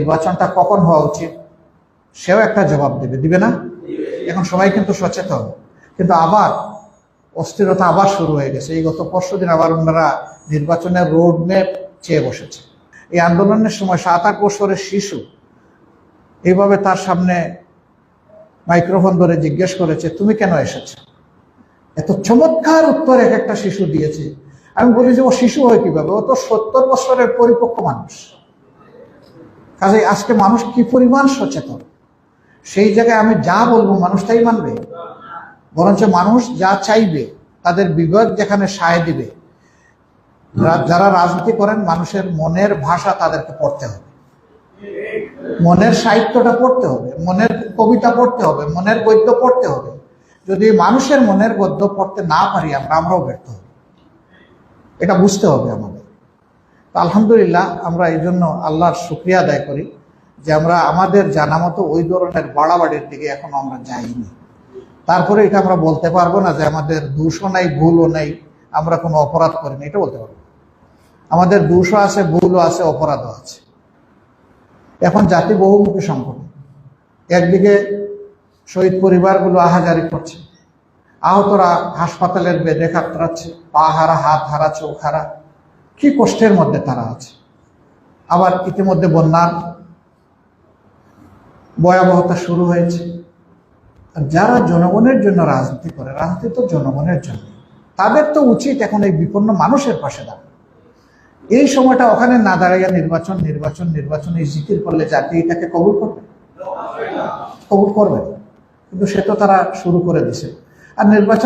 নির্বাচনটা কখন হওয়া উচিত, সেও একটা জবাব দেবে। দিবে না? এখন সবাই কিন্তু সচেতন। কিন্তু আবার অস্থিরতা আবার শুরু হয়ে গেছে। এই গত পরশু দিন আবার ওনারা নির্বাচনের রোড ম্যাপ চেয়ে বসেছে। এই আন্দোলনের সময় সাত আট বছরের শিশু এইভাবে তার সামনে মাইক্রোফোন ধরে জিজ্ঞেস করেছে, তুমি কেন এসেছ? এত চমৎকার উত্তর এক একটা শিশু দিয়েছে। আমি বলি যে, ও শিশু হয় কীভাবে? ও তো সত্তর বছরের পরিপক্ক মানুষ। কাজে আজকে মানুষ কি পরিমাণ সচেতন? সেই জায়গায় আমি যা বলব মানুষ তাই মানবে। বরঞ্চ মানুষ যা চাইবে তাদের বিবেক যেখানে সায় দিবে। যারা রাজনীতি করেন মানুষের মনের ভাষা তাদেরকে পড়তে হবে। মনের সাহিত্যটা পড়তে হবে, মনের কবিতা পড়তে হবে, মনের গদ্য পড়তে হবে। যদি মানুষের মনের গদ্য পড়তে না পারি আমরা আমরাও ব্যর্থ হব। এটা বুঝতে হবে আমাদের। আলহামদুলিল্লাহ আমরা এই জন্য আল্লাহর শুক্রিয়া আদায় করি যে আমরা আমাদের জানা মতো ওই ধরনের বাড়াবাড়ির দিকে এখনও আমরা যাইনি। তারপরে এটা আমরা বলতে পারব না যে আমাদের দোষও নাই, ভুলও নেই, আমরা কোনো অপরাধ করিনি, এটা বলতে পারব আমাদের দোষও আছে, ভুলও আছে, অপরাধও আছে। এখন জাতি বহুমুখী সংকট। একদিকে শহীদ পরিবারগুলো আহাজারি করছে, আহতরা হাসপাতালের বেডে কাতরাচ্ছে, পা হারা, হাত হারা, চোখ হারা। কি কষ্টের মধ্যে তারা আছে? আবার ইতিমধ্যে বন্যার ভয়াবহতা শুরু হয়েছে। আর যারা জনগণের জন্য রাজনীতি করে, রাজনীতি তো জনগণের জন্য। তাদের তো উচিত এখন এই বিপন্ন মানুষের পাশে দাঁড়ানো। এই সময়টা ওখানে না দাঁড়াইয়া নির্বাচন নির্বাচন নির্বাচন, এই জিকির করলে জাতি এটাকে কবুল করবে? কবুল করবে কিন্তু সে তো তারা শুরু করে দিছে। আর নির্বাচন